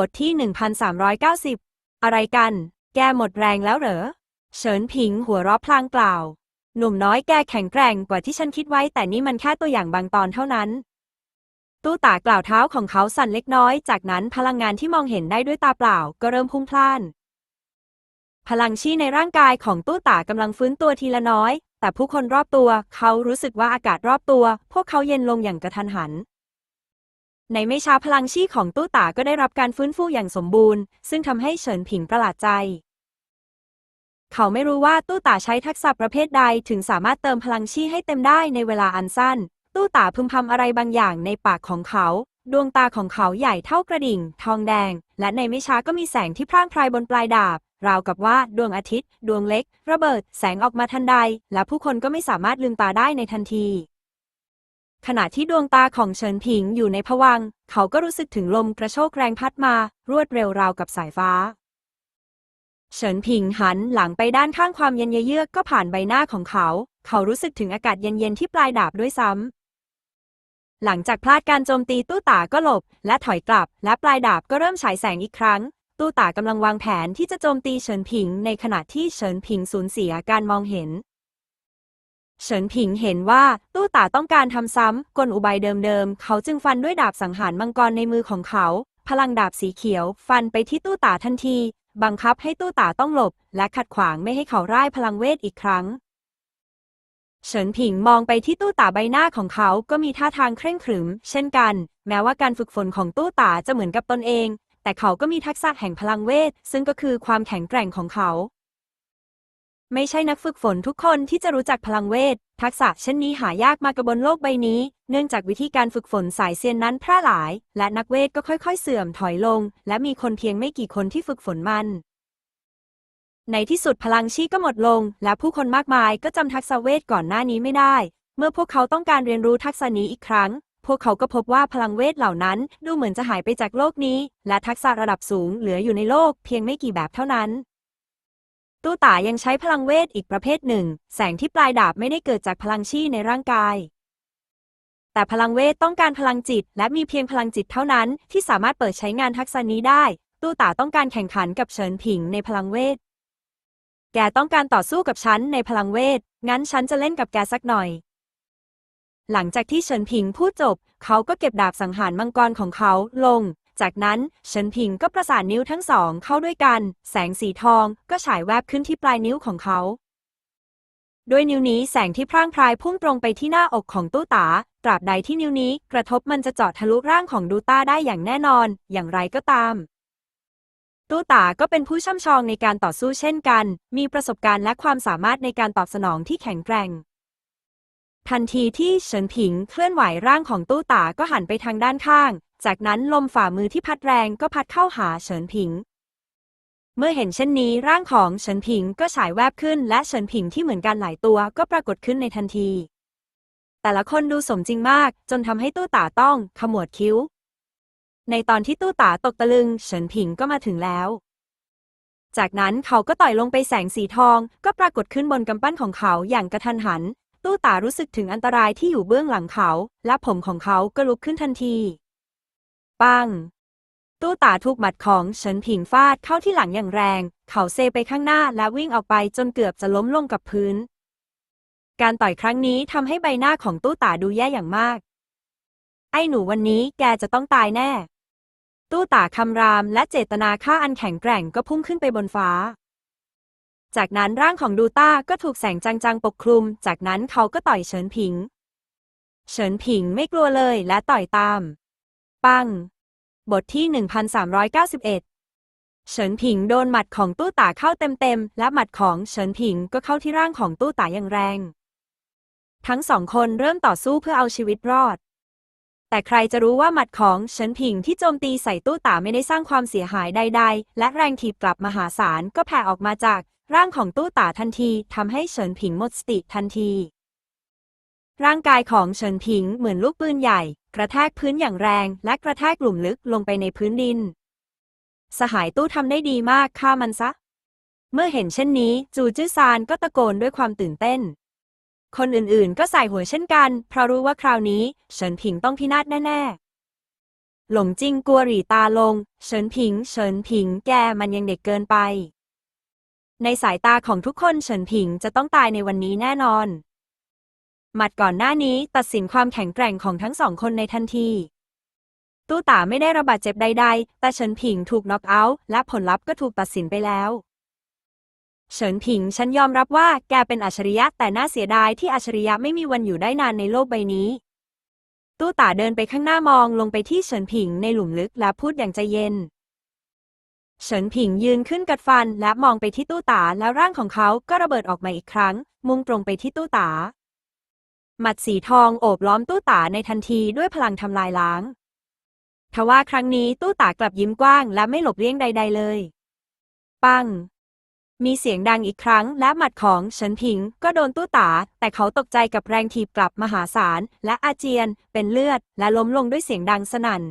บทที่ 1390 อะไรกัน แกหมดแรงแล้วเหรอ เฉินผิงหัวเราะพลางกล่าว หนุ่มน้อยแกแข็งแกร่งกว่าที่ฉันคิดไว้ แต่นี่มันแค่ตัวอย่างบางตอนเท่านั้น ตู้ตากล่าวเท้าของเขาสั่นเล็กน้อย จากนั้นพลังงานที่มองเห็นได้ด้วยตาเปล่า ก็เริ่มพุ่งพล่าน พลังชีในร่างกายของตู้ตากำลังฟื้นตัวทีละน้อย แต่ผู้คนรอบตัว เขารู้สึกว่าอากาศรอบตัว พวกเขาเย็นลงอย่างกระทันหัน ในไม่ช้าพลังชีของตู้ตาก็ได้รับการฟื้นฟูอย่างสมบูรณ์ ซึ่งทำให้เฉินผิงประหลาดใจ เขาไม่รู้ว่าตู้ตาใช้ทักษะประเภทใดถึงสามารถเติมพลังชีให้เต็มได้ในเวลาอันสั้น ตู้ตาพึมพำอะไรบางอย่างในปากของเขา ดวงตาของเขาใหญ่เท่ากระดิ่ง ทองแดง และในไม่ช้าก็มีแสงที่พร่างพรายบนปลายดาบ ราวกับว่าดวงอาทิตย์ ดวงเล็ก ระเบิด แสงออกมาทันใด และผู้คนก็ไม่สามารถลืมตาได้ในทันที ขณะที่ดวงตาของเฉินผิงอยู่ในผวังเขาก็รู้สึกถึงลมกระโชกแรงพัดมารวดเร็วราวกับสายฟ้า เฉินผิงหันหลังไปด้านข้างความเย็นเยือกก็ผ่านใบหน้าของเขา เขารู้สึกถึงอากาศเย็นๆที่ปลายดาบด้วยซ้ำ หลังจากพลาดการโจมตีตู้ตาก็หลบ และถอยกลับ และปลายดาบก็เริ่มฉายแสงอีกครั้ง ตู้ตากำลังวางแผนที่จะโจมตีเฉินผิง ในขณะที่เฉินผิงสูญเสียการมองเห็น เฉินผิงเห็นว่าตู้ตาต้องการทำซ้ำกลอุบายเดิมๆ เขาจึงฟันด้วยดาบสังหารมังกรในมือของเขา พลังดาบสีเขียว ฟันไปที่ตู้ตาทันที บังคับให้ตู้ตาต้องหลบ และขัดขวางไม่ให้เขาร่ายพลังเวทอีกครั้ง เฉินผิงมองไปที่ตู้ตาใบหน้าของเขาก็มีท่าทางเคร่งขรึม เช่นกัน แม้ว่าการฝึกฝนของตู้ตาจะเหมือนกับตนเอง แต่เขาก็มีทักษะแห่งพลังเวท ซึ่งก็คือความแข็งแกร่งของเขา ไม่ใช่นักฝึกฝนทุกคนที่จะรู้จักพลังเวท ทักษะเช่นนี้หายากมากบบนโลกใบนี้ เนื่องจากวิธีการฝึกฝนสายเซียนนั้นแพร่หลาย และนักเวทก็ค่อยๆ เสื่อมถอยลง และมีคนเพียงไม่กี่คนที่ฝึกฝนมัน ในที่สุดพลังชีก็หมดลง และผู้คนมากมายก็จำทักษะเวทก่อนหน้านี้ไม่ได้ เมื่อพวกเขาต้องการเรียนรู้ทักษะนี้อีกครั้งพวกเขาก็พบว่าพลังเวทเหล่านั้นดูเหมือนจะหายไปจากโลกนี้ และทักษะระดับสูงเหลืออยู่ในโลกเพียงไม่กี่แบบเท่านั้น ตู้ตายังใช้พลังเวทอีกประเภทหนึ่ง แสงที่ปลายดาบไม่ได้เกิดจากพลังชีในร่างกาย แต่พลังเวทต้องการพลังจิต และมีเพียงพลังจิตเท่านั้น ที่สามารถเปิดใช้งานทักษะนี้ได้ ตู้ตาต้องการแข่งขันกับเฉินผิงในพลังเวท แกต้องการต่อสู้กับฉันในพลังเวท งั้นฉันจะเล่นกับแกสักหน่อย หลังจากที่เฉินผิงพูดจบ เขาก็เก็บดาบสังหารมังกรของเขาลง จากนั้นเฉินผิงก็ประสานนิ้วทั้งสองเข้าด้วยกัน แสงสีทองก็ฉายแวบขึ้นที่ปลายนิ้วของเขา ด้วยนิ้วนี้แสงที่พร่างพรายพุ่งตรงไปที่หน้าอกของตู้ตา ตราบใดที่นิ้วนี้กระทบมันจะเจาะทะลุร่างของดูต้าได้อย่างแน่นอน อย่างไรก็ตามตู้ตาก็เป็นผู้ช่ำชองในการต่อสู้เช่นกัน มีประสบการณ์และความสามารถในการตอบสนองที่แข็งแกร่ง ทันทีที่เฉินผิงเคลื่อนไหวร่างของตู้ตาก็หันไปทางด้านข้าง จากนั้นลมฝ่ามือที่พัดแรงก็พัดเข้าหาเฉินผิง เมื่อเห็นเช่นนี้ร่างของเฉินผิงก็ฉายแวบขึ้น และเฉินผิงที่เหมือนกันหลายตัวก็ปรากฏขึ้นในทันที แต่ละคนดูสมจริงมาก จนทำให้ตู้ตาต้องขมวดคิ้ว ในตอนที่ตู้ตาตกตะลึงเฉินผิงก็มาถึงแล้ว จากนั้นเขาก็ต่อยลงไปแสงสีทอง ก็ปรากฏขึ้นบนกำปั้นของเขาอย่างกระทันหัน ตู้ตารู้สึกถึงอันตรายที่อยู่เบื้องหลังเขา และผมของเขาก็ลุกขึ้นทันที ปัง ตู้ตาถูกหมัดของเฉินผิงฟาดเข้าที่หลังอย่างแรง เขาเซไปข้างหน้าและวิ่งออกไปจนเกือบจะล้มลงกับพื้น การต่อยครั้งนี้ทำให้ใบหน้าของตู้ตาดูแย่อย่างมาก ไอ้หนูวันนี้แกจะต้องตายแน่ ตู้ตาคำรามและเจตนาฆ่าอันแข็งแกร่งก็พุ่งขึ้นไปบนฟ้าจากนั้นร่างของดูต้าก็ถูกแสงจางๆ ปกคลุม จากนั้นเขาก็ต่อยเฉินผิง เฉินผิงไม่กลัวเลยและต่อยตาม ปังบทที่ 1391 เฉินผิงโดนหมัดของตู้ตาเข้าเต็มๆ และหมัดของเฉินผิงก็เข้าที่ร่างของตู้ตาอย่างแรง ทั้งสองคนเริ่มต่อสู้เพื่อเอาชีวิตรอด แต่ใครจะรู้ว่าหมัดของเฉินผิงที่โจมตีใส่ตู้ตาไม่ได้สร้างความเสียหายใด ๆ และแรงถีบกลับมหาศาลก็แผ่ออกมาจากร่างของตู้ตาทันทีทำให้เฉินผิงหมดสติทันที ร่างกายของเฉินผิงเหมือนลูกปืนใหญ่ กระแทกพื้นอย่างแรง และกระแทกหลุมลึกลงไปในพื้นดิน สหายตู้ทำได้ดีมากฆ่ามันซะ เมื่อเห็นเช่นนี้ จูจื้อซานก็ตะโกนด้วยความตื่นเต้น คนอื่นๆ ก็ใส่หัวเช่นกัน เพราะรู้ว่าคราวนี้เฉินผิงต้องพินาศแน่ๆ หลงจิงกลัวหรี่ตาลง เฉินผิง เฉินผิง แกมันยังเด็กเกินไป ในสายตาของทุกคนเฉินผิงจะต้องตายในวันนี้แน่นอน หมัดก่อนหน้านี้ตัดสินความแข็งแกร่งของทั้งสองคนในทันที ตู้ตาไม่ได้ระบาดเจ็บใด ๆ แต่เฉินผิงถูกน็อกเอาท์และผลลัพธ์ก็ถูกตัดสินไปแล้ว เฉินผิงฉันยอมรับว่าแกเป็นอัจฉริยะแต่น่าเสียดายที่อัจฉริยะไม่มีวันอยู่ได้นานในโลกใบนี้ ตู้ตาเดินไปข้างหน้ามองลงไปที่เฉินผิงในหลุมลึกและพูดอย่างใจเย็นเฉินผิงยืนขึ้นกัดฟันและมองไปที่ตู้ตาแล้วร่างของเขาก็ระเบิดออกมาอีกครั้ง มุ่งตรงไปที่ตู้ตา หมัดสีทองโอบล้อมตู้ตาในทันทีด้วยพลังทำลายล้างทว่าครั้งนี้ตู้ตากลับยิ้มกว้างและไม่หลบเลี่ยงใด ๆเลย ปัง มีเสียงดังอีกครั้งและหมัดของเฉินผิงก็โดนตู้ตา แต่เขาตกใจกับแรงถีบกลับมหาศาลและอาเจียน เป็นเลือด และล้มลงด้วยเสียงดังสนั่น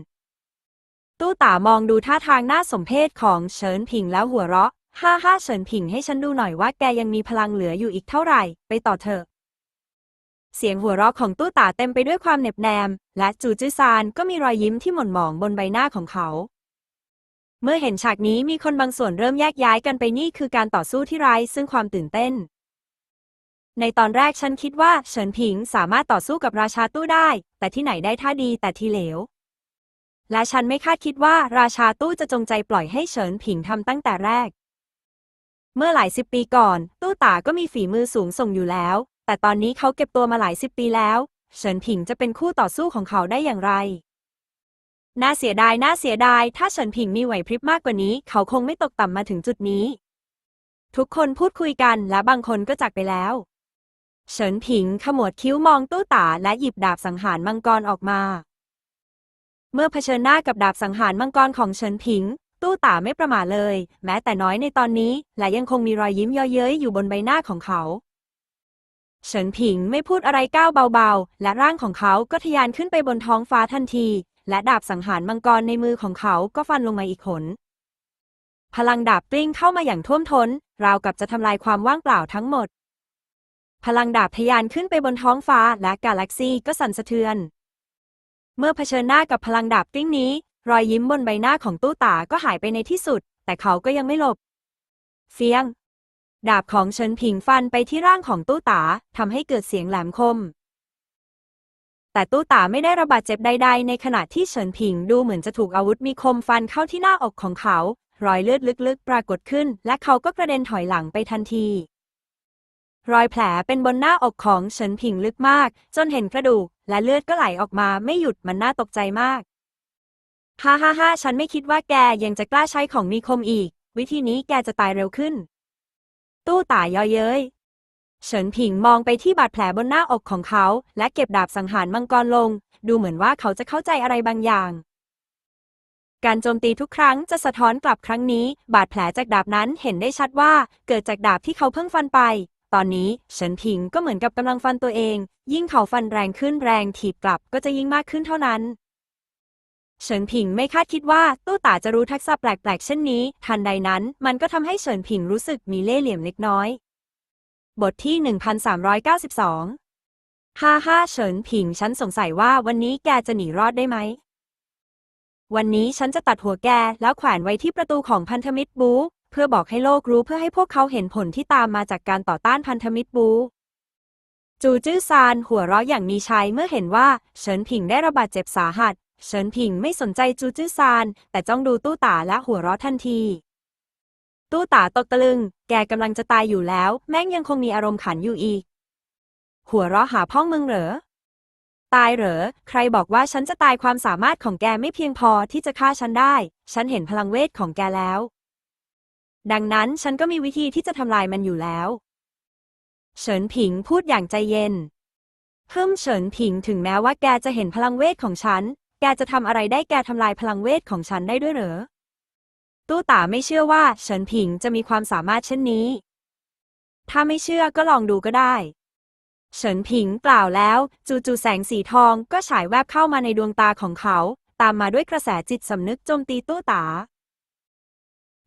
ตู้ตามองดูท่าทางน่าสมเพชของเฉินผิงแล้วหัวเราะ ฮ่าฮ่าเฉินผิงให้ฉันดูหน่อยว่าแกยังมีพลังเหลืออยู่อีกเท่าไหร่ ไปต่อเถอะ เสียงหัวเราะของตู้ตาเต็มไปด้วยความเหน็บแนม และจูจื้อซานก็มีรอยยิ้มที่หม่นหมองบนใบหน้าของเขา เมื่อเห็นฉากนี้มีคนบางส่วนเริ่มแยกย้ายกันไปนี่คือการต่อสู้ที่ไร้ซึ่งความตื่นเต้น ในตอนแรกฉันคิดว่าเฉินผิงสามารถต่อสู้กับราชาตู้ได้ แต่ที่ไหนได้ท่าดีแต่ทีเหลว และฉันไม่คาดคิดว่าราชาตู้จะจงใจปล่อยให้เฉินผิงทำตั้งแต่แรกเมื่อหลายสิบปีก่อน ตู้ตาก็มีฝีมือสูงส่งอยู่แล้ว แต่ตอนนี้เขาเก็บตัวมาหลายสิบปีแล้ว เฉินผิงจะเป็นคู่ต่อสู้ของเขาได้อย่างไร น่าเสียดายน่าเสียดาย ถ้าเฉินผิงมีไหวพริบมากกว่านี้ เขาคงไม่ตกต่ำมาถึงจุดนี้ ทุกคนพูดคุยกันและบางคนก็จากไปแล้ว เฉินผิงขมวดคิ้วมองตู้ตาและหยิบดาบสังหารมังกรออกมา เมื่อเผชิญหน้ากับดาบสังหารมังกรของเฉินผิง ตู้ตาไม่ประมาทเลย แม้แต่น้อยในตอนนี้ และยังคงมีรอยยิ้มเย้ยเย้ยอยู่บนใบหน้าของเขา เฉินผิงไม่พูดอะไรก้าวเบาๆ และร่างของเขาก็ทะยานขึ้นไปบนท้องฟ้าทันที และดาบสังหารมังกรในมือของเขาก็ฟันลงมาอีกขนพลังดาบกลิ้งเข้ามาอย่างท่วมท้น ราวกับจะทำลายความว่างเปล่าทั้งหมด พลังดาบทะยานขึ้นไปบนท้องฟ้าและกาแล็กซีก็สั่นสะเทือน เมื่อเผชิญหน้ากับพลังดาบกลิ้งนี้ รอยยิ้มบนใบหน้าของตู้ตาก็หายไปในที่สุด แต่เขาก็ยังไม่หลบ เฟียง ดาบของเฉินผิงฟันไปที่ร่างของตู้ตาทำให้เกิดเสียงแหลมคม แต่ตู้ตาไม่ได้ระบาดเจ็บใด ๆ ในขณะที่เฉินผิงดูเหมือนจะถูกอาวุธมีคมฟันเข้าที่หน้าอกของเขา รอยเลือดลึกๆ ปรากฏขึ้น และเขาก็กระเด็นถอยหลังไปทันที รอยแผลเป็นบนหน้าอกของเฉินผิงลึกมาก จนเห็นกระดูก และเลือดก็ไหลออกมาไม่หยุดมันน่าตกใจมากฮ่าฮ่าฮ่าฉันไม่คิดว่าแกยังจะกล้าใช้ของมีคมอีก วิธีนี้แกจะตายเร็วขึ้น ตู้ตายย่อเย้ย เฉินผิงมองไปที่บาดแผลบนหน้าอกของเขา และเก็บดาบสังหารมังกรลง ดูเหมือนว่าเขาจะเข้าใจอะไรบางอย่าง การโจมตีทุกครั้งจะสะท้อนกลับครั้งนี้ บาดแผลจากดาบนั้นเห็นได้ชัดว่า เกิดจากดาบที่เขาเพิ่งฟันไป ตอนนี้เฉินผิงก็เหมือนกับกำลังฟันตัวเอง ยิ่งเขาฟันแรงขึ้นแรงถีบกลับก็จะยิ่งมากขึ้นเท่านั้น เฉินผิงไม่คาดคิดว่าตู้ตาจะรู้ทักษะแปลกๆ เช่นนี้ ทันใดนั้น มันก็ทำให้เฉินผิงรู้สึกมีเล่ห์เหลี่ยมเล็กน้อย บทที่ 1392ฮ่าฮ่าเฉินผิงฉันสงสัยว่าวันนี้แกจะหนีรอดได้ไหม วันนี้ฉันจะตัดหัวแกแล้วแขวนไว้ที่ประตูของพันธมิตรบูเพื่อบอกให้โลกรู้เพื่อให้พวกเขาเห็นผลที่ตามมาจากการต่อต้านพันธมิตรบูจูจื้อซานหัวเราะอย่างมีชัยเมื่อเห็นว่าเฉินผิงได้ระบาดเจ็บสาหัส เฉินผิงไม่สนใจจูจื้อซาน แต่จ้องดูตู้ตาและหัวเราะทันที ตู้ตาตกตะลึง แกกำลังจะตายอยู่แล้ว แม่งยังคงมีอารมณ์ขันอยู่อีก หัวเราะหาพ่องมึงเหรอ ตายเหรอ ใครบอกว่าฉันจะตายความสามารถของแกไม่เพียงพอที่จะฆ่าฉันได้ ฉันเห็นพลังเวทของแกแล้ว ดังนั้นฉันก็มีวิธีที่จะทำลายมันอยู่แล้ว เฉินผิงพูดอย่างใจเย็นเพิ่มเฉินผิงถึงแม้ว่าแกจะเห็นพลังเวทของฉัน แกจะทำอะไรได้แกทำลายพลังเวทของฉันได้ด้วยเหรอ ตู้ตาไม่เชื่อว่าเฉินผิงจะมีความสามารถเช่นนี้ ถ้าไม่เชื่อก็ลองดูก็ได้ เฉินผิงกล่าวแล้ว จู่ๆแสงสีทองก็ฉายแวบเข้ามาในดวงตาของเขา ตามมาด้วยกระแสจิตสำนึกโจมตีตู้ตา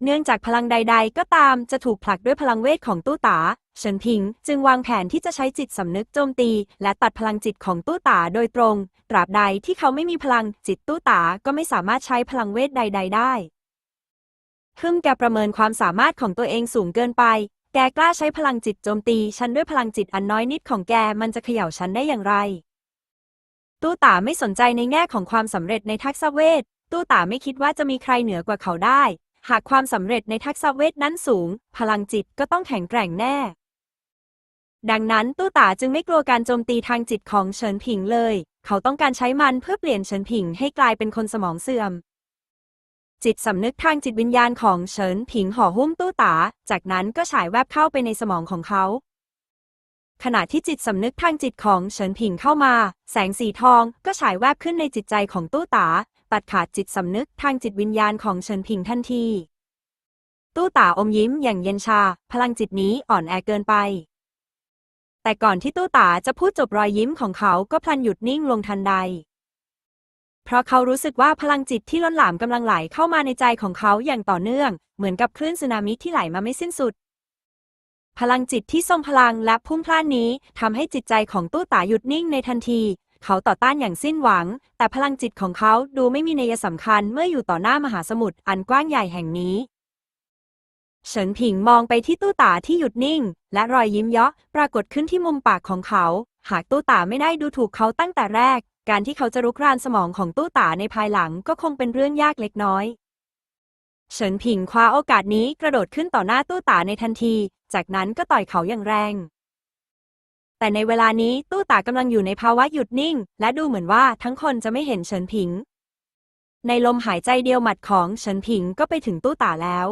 เนื่องจากพลังใด ๆ ก็ตามจะถูกผลักด้วยพลังเวทของตู้ตา เฉินผิงจึงวางแผนที่จะใช้จิตสำนึกโจมตี และตัดพลังจิตของตู้ตาโดยตรง ตราบใดที่เขาไม่มีพลังจิตตู้ตาก็ไม่สามารถใช้พลังเวทใด ๆ ได้ฮึมแกประเมินความสามารถของตัวเองสูงเกินไป แกกล้าใช้พลังจิตโจมตี ฉันด้วยพลังจิตอันน้อยนิดของแกมันจะเขย่าฉันได้อย่างไร ตู้ตาไม่สนใจในแง่ของความสำเร็จในทักษะเวท ตู้ตาไม่คิดว่าจะมีใครเหนือกว่าเขาได้หากความสำเร็จในทักษะเวทนั้นสูง พลังจิตก็ต้องแข็งแกร่งแน่ ดังนั้นตู้ตาจึงไม่กลัวการโจมตีทางจิตของเฉินผิงเลย เขาต้องการใช้มันเพื่อเปลี่ยนเฉินผิงให้กลายเป็นคนสมองเสื่อม จิตสำนึกทางจิตวิญญาณของเฉินผิงห่อหุ้มตู้ตา จากนั้นก็ฉายแวบเข้าไปในสมองของเขา ขณะที่จิตสำนึกทางจิตของเฉินผิงเข้ามา แสงสีทองก็ฉายแวบขึ้นในจิตใจของตู้ตา ตัดขาดจิตสำนึกทางจิตวิญญาณของเฉินผิงทันที ตู้ตาอมยิ้มอย่างเย็นชา พลังจิตนี้อ่อนแอเกินไป แต่ก่อนที่ตู้ตาจะพูดจบรอยยิ้มของเขาก็พลันหยุดนิ่งลงทันใด เพราะเขารู้สึกว่าพลังจิตที่ล้นหลามกำลังไหลเข้ามาในใจของเขาอย่างต่อเนื่อง เหมือนกับคลื่นสึนามิที่ไหลมาไม่สิ้นสุด พลังจิตที่ทรงพลังและพุ่งพล่านนี้ทำให้จิตใจของตู้ตาหยุดนิ่งในทันที เขาต่อต้านอย่างสิ้นหวัง แต่พลังจิตของเขาดูไม่มีนัยสำคัญเมื่ออยู่ต่อหน้ามหาสมุทรอันกว้างใหญ่แห่งนี้ เฉินผิงมองไปที่ตู้ตาที่หยุดนิ่ง และรอยยิ้มเยาะปรากฏขึ้นที่มุมปากของเขา หากตู้ตาไม่ได้ดูถูกเขาตั้งแต่แรก การที่เขาจะรุกรานสมองของตู้ตาในภายหลังก็คงเป็นเรื่องยากเล็กน้อยเฉินผิงคว้าโอกาสนี้กระโดดขึ้นต่อหน้าตู้ตาในทันที จากนั้นก็ต่อยเขาอย่างแรง แต่ในเวลานี้ตู้ตากำลังอยู่ในภาวะหยุดนิ่ง และดูเหมือนว่าทั้งคนจะไม่เห็นเฉินผิง ในลมหายใจเดียวหมัดของเฉินผิงก็ไปถึงตู้ตาแล้ว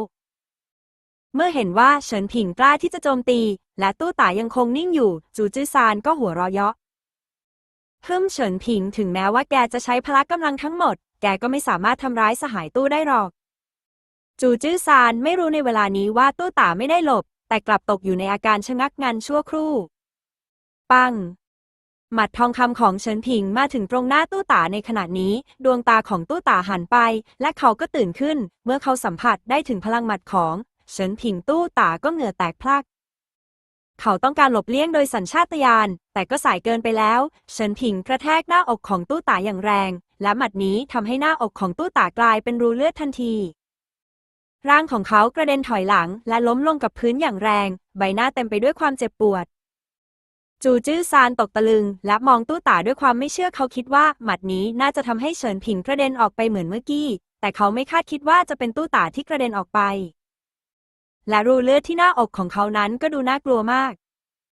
เมื่อเห็นว่าเฉินผิงกล้าที่จะโจมตี และตู้ตายังคงนิ่งอยู่ จูจื้อซานก็หัวเราะเยาะฮึมเฉินผิงถึงแม้ว่าแกจะใช้พละกำลังทั้งหมด แกก็ไม่สามารถทำร้ายสหายตู้ได้หรอก จูจื้อซานไม่รู้ในเวลานี้ว่าตู้ตาไม่ได้หลบ แต่กลับตกอยู่ในอาการชะงักงันชั่วครู่ ปัง หมัดทองคำของเฉินผิงมาถึงตรงหน้าตู้ตาในขณะนี้ ดวงตาของตู้ตาหันไป และเขาก็ตื่นขึ้น เมื่อเขาสัมผัสได้ถึงพลังหมัดของ เฉินผิงตู้ตาก็เหงื่อแตกพลักเขาต้องการหลบเลี่ยงโดยสัญชาตญาณแต่ก็สายเกินไปแล้ว เฉินผิงกระแทกหน้าอกของตู้ตาอย่างแรง และหมัดนี้ทำให้หน้าอกของตู้ตากลายเป็นรูเลือดทันทีร่างของเขากระเด็นถอยหลัง และล้มลงกับพื้นอย่างแรง ใบหน้าเต็มไปด้วยความเจ็บปวด จูจื้อซานตกตะลึง และมองตู้ตาด้วยความไม่เชื่อเขาคิดว่าหมัดนี้น่าจะทำให้เฉินผิงกระเด็นออกไปเหมือนเมื่อกี้ แต่เขาไม่คาดคิดว่าจะเป็นตู้ตาที่กระเด็นออกไป และรูเลือดที่หน้าอกของเขานั้นก็ดูน่ากลัวมาก